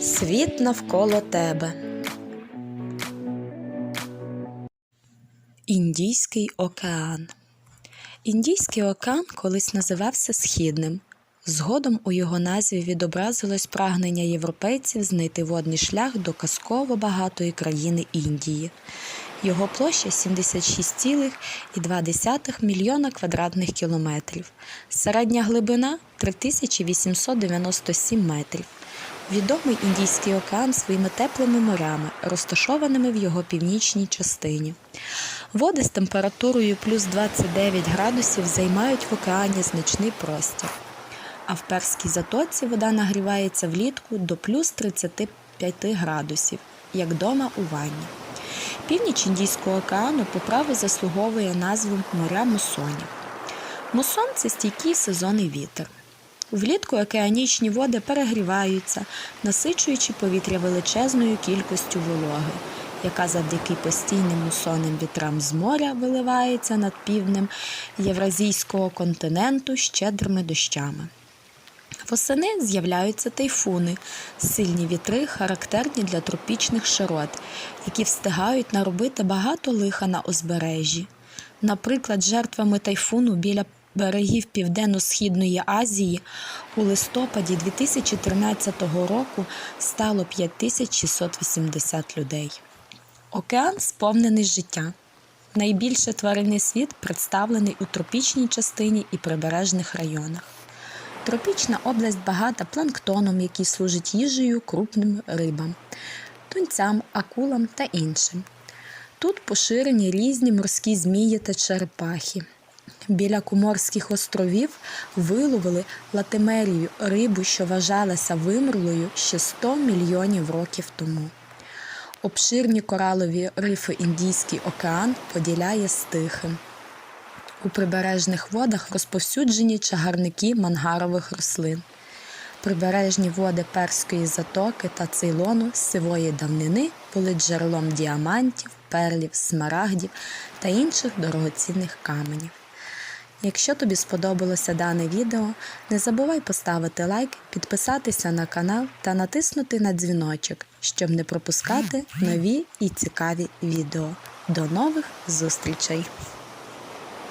Світ навколо тебе. Індійський океан. Індійський океан колись називався Східним. Згодом у його назві відобразилось прагнення європейців знайти водний шлях до казково багатої країни Індії. Його площа 76,2 мільйона квадратних кілометрів. Середня глибина 3897 метрів. Відомий Індійський океан своїми теплими морями, розташованими в його північній частині. Води з температурою плюс 29 градусів займають в океані значний простір. А в Перській затоці вода нагрівається влітку до плюс 35 градусів, як дома у ванні. Північ Індійського океану по праву заслуговує назву моря мусонів. Мусон це стійкий сезонний вітер. Влітку океанічні води перегріваються, насичуючи повітря величезною кількістю вологи, яка завдяки постійним мусонним вітрам з моря виливається над півднем Євразійського континенту щедрими дощами. Восени з'являються тайфуни, сильні вітри, характерні для тропічних широт, які встигають наробити багато лиха на узбережжі. Наприклад, жертвами тайфуну біля берегів Південно-Східної Азії у листопаді 2013 року стало 5680 людей. Океан сповнений життя. Найбільше тваринний світ представлений у тропічній частині і прибережних районах. Тропічна область багата планктоном, який служить їжею крупним рибам, тунцям, акулам та іншим. Тут поширені різні морські змії та черепахи. Біля Коморських островів виловили латимерію рибу, що вважалася вимерлою ще 100 мільйонів років тому. Обширні коралові рифи Індійський океан поділяє з Тихим. У прибережних водах розповсюджені чагарники мангарових рослин. Прибережні води Перської затоки та Цейлону сивої давнини були джерелом діамантів, перлів, смарагдів та інших дорогоцінних каменів. Якщо тобі сподобалося дане відео, не забувай поставити лайк, підписатися на канал та натиснути на дзвіночок, щоб не пропускати нові і цікаві відео. До нових зустрічей!